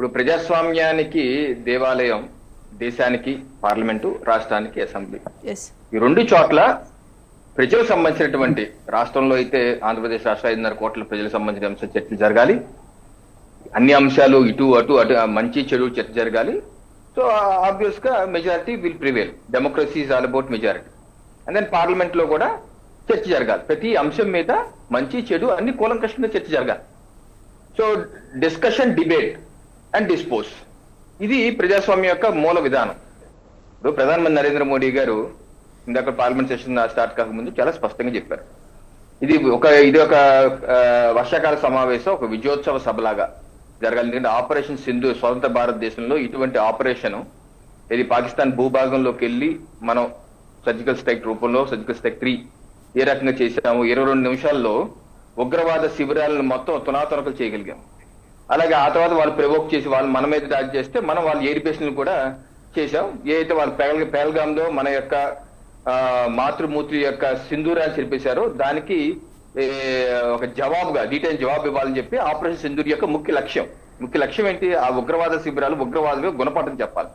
ఇప్పుడు ప్రజాస్వామ్యానికి దేవాలయం దేశానికి పార్లమెంటు రాష్ట్రానికి అసెంబ్లీ. ఈ రెండు చోట్ల ప్రజలకు సంబంధించినటువంటి రాష్ట్రంలో అయితే ఆంధ్రప్రదేశ్ రాష్ట్ర ఐదున్నర కోట్ల ప్రజలకు సంబంధించిన అంశం చర్చలు జరగాలి. అన్ని అంశాలు ఇటు అటు అటు మంచి చెడు చర్చ జరగాలి. సో ఆబ్వియస్గా majority will prevail. Democracy all about majority and then పార్లమెంట్లో కూడా చర్చ జరగాలి. ప్రతి అంశం మీద మంచి చెడు అన్ని కూలంకషంగా చర్చ జరగాలి. So discussion debate and dispose ఇది ప్రజాస్వామ్యం యొక్క మూల విధానం. ఇప్పుడు ప్రధానమంత్రి నరేంద్ర మోడీ గారు ఇందాక పార్లమెంట్ సెషన్ స్టార్ట్ కాకముందు చాలా స్పష్టంగా చెప్పారు. ఇది ఒక ఇది ఒక వర్షాకాల సమావేశం ఒక విజయోత్సవ సభలాగా జరగాలి. ఎందుకంటే ఆపరేషన్ సింధు స్వతంత్ర భారతదేశంలో ఇటువంటి ఆపరేషన్ ఇది పాకిస్తాన్ భూభాగంలోకి వెళ్ళి మనం సర్జికల్ స్ట్రైక్ రూపంలో సర్జికల్ స్ట్రైక్ త్రీ ఏ రకంగా చేశాము ఇరవై రెండు నిమిషాల్లో ఉగ్రవాద శిబిరాలను మొత్తం తునాతునకలు చేయగలిగాం. అలాగే ఆ తర్వాత వాళ్ళు ప్రవోక్ చేసి వాళ్ళు మన మీద దాడి చేస్తే మనం వాళ్ళ ఎయిర్ కూడా చేశాం. ఏదైతే వాళ్ళు పేల్ పేల్గాంలో మన యొక్క మాతృమూర్తి యొక్క సింధూరాన్ని చెరిపేశారో దానికి ఒక జవాబుగా డీటెయిల్ జవాబు ఇవ్వాలని చెప్పి ఆపరేషన్ సింధూర్ యొక్క ముఖ్య లక్ష్యం. ముఖ్య లక్ష్యం ఏంటి? ఆ ఉగ్రవాద శిబిరాలు ఉగ్రవాదులు గుణపాఠం చెప్పాలి.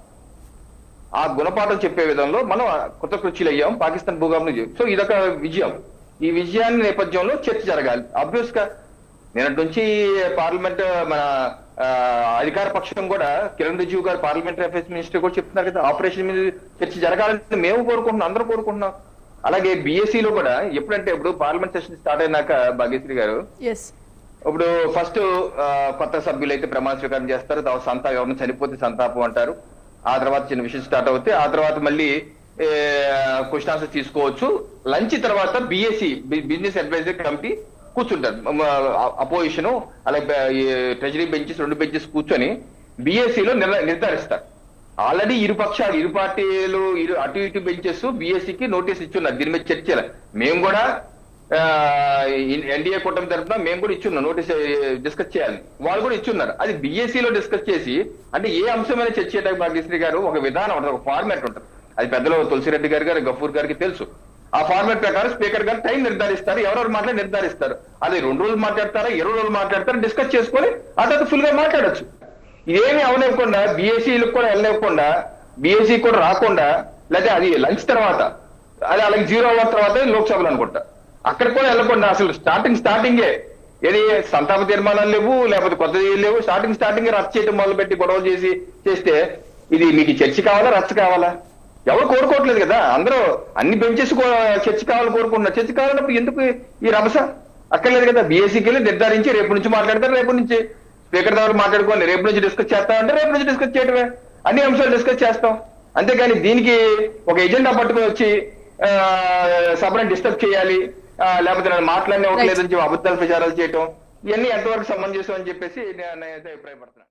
ఆ గుణపాఠం చెప్పే విధంలో మనం కృతకృత్యులు అయ్యాం పాకిస్తాన్ భూగాం సో ఇదొక విజయం. ఈ విజయాన్ని నేపథ్యంలో చర్చ జరగాలి. అబ్వియస్గా నిన్నటి నుంచి పార్లమెంట్ మన అధికార పక్షం కూడా కిరణ్ రిజిజు గారు పార్లమెంటరీ అఫైర్స్ మినిస్టర్ కూడా చెప్తున్నారు కదా ఆపరేషన్ మీద చర్చ జరగాలని మేము కోరుకుంటున్నాం అందరూ కోరుకుంటున్నాం. అలాగే లో కూడా ఎప్పుడంటే ఇప్పుడు పార్లమెంట్ సెషన్ స్టార్ట్ అయినాక భాగ్యశ్రీ గారు. ఇప్పుడు ఫస్ట్ కొత్త సభ్యులు అయితే ప్రమాణ స్వీకారం చేస్తారు తర్వాత సంతాపం ఎవరైనా చనిపోతే సంతాపం అంటారు. ఆ తర్వాత చిన్న విషయం స్టార్ట్ అవుతే ఆ తర్వాత మళ్ళీ క్వశ్చన్ ఆన్సర్ తీసుకోవచ్చు. లంచ్ తర్వాత బిఎస్సి బిజినెస్ అడ్వైజరీ కమిటీ కూర్చుంటారు. అపోజిషన్ అలాగే ట్రెజరీ బెంచెస్ రెండు బెంచెస్ కూర్చొని బీఎస్సీలో నిర్ధారిస్తారు. ఆల్రెడీ ఇరు పక్షాలు ఇరు పార్టీలు ఇరు అటు ఇటు బెంచెస్ బీఎస్సీకి నోటీస్ ఇచ్చున్నారు. దీని మీద చర్చల. మేము కూడా ఎన్డీఏ కూటమి తరఫున మేము కూడా ఇచ్చున్నాం. నోటీస్ డిస్కస్ చేయాలి. వాళ్ళు కూడా ఇచ్చున్నారు. అది బీఎస్సీలో డిస్కస్ చేసి అంటే ఏ అంశమైన చర్చ చేయడానికి భాగ్యశ్రీ గారు ఒక విధానం ఉంటుంది ఒక ఫార్మాట్ ఉంటుంది. అది పెద్దలు తులసిరెడ్డి గారి గారు గఫూర్ గారికి తెలుసు. ఆ ఫార్మాట్ ప్రకారం స్పీకర్ గారు టైం నిర్ధారిస్తారు ఎవరెవరు మాట్లాడి నిర్ధారిస్తారు. అది రెండు రోజులు మాట్లాడతారా ఇరవై రోజులు మాట్లాడతారా డిస్కస్ చేసుకొని ఆ తర్వాత ఫుల్గా మాట్లాడొచ్చు. ఏమి అవనివ్వకుండా బీఎస్సీలకు కూడా వెళ్ళనివ్వకుండా బీఎస్సీ కూడా రాకుండా లేదా అది లంచ్ తర్వాత అది అలాగే జీరో అవర్ తర్వాత లోక్సభలో అనుకుంటా. అక్కడ కూడా వెళ్ళకుండా అసలు స్టార్టింగ్ స్టార్టింగే ఏది సంతాప తీర్మానాలు లేవు లేకపోతే కొత్తది లేవు స్టార్టింగ్ స్టార్టింగ్ రచ్చ చేయడం మొదలు పెట్టి గొడవలు చేసి చేస్తే ఇది మీకు చర్చ కావాలా రచ్చ కావాలా? ఎవరు కోరుకోవట్లేదు కదా? అందరూ అన్ని బెంచెస్ చర్చ కావాలని కోరుకుంటున్నారు. చర్చ కావాలన్నప్పుడు ఎందుకు ఈ రభస? అక్కర్లేదు కదా. బీఎస్సీకి వెళ్ళి నిర్ధారించి రేపు నుంచి మాట్లాడతారు రేపు నుంచి. స్పీకర్ ద్వారా మాట్లాడుకోండి రేపు నుంచి డిస్కస్ చేస్తాం అంటే రేపు నుంచి డిస్కస్ చేయడమే అన్ని అంశాలు డిస్కస్ చేస్తాం. అంతేగాని దీనికి ఒక ఎజెండా పట్టుకొని వచ్చి సభను డిస్టర్బ్ చేయాలి లేకపోతే నన్ను మాట్లాడనే ఇవ్వట్లేదని చెప్పి అబద్ధాలు ప్రచారాలు చేయటం ఇవన్నీ ఎంతవరకు అని చెప్పేసి నేను నేనైతే అభిప్రాయపడుతున్నాను.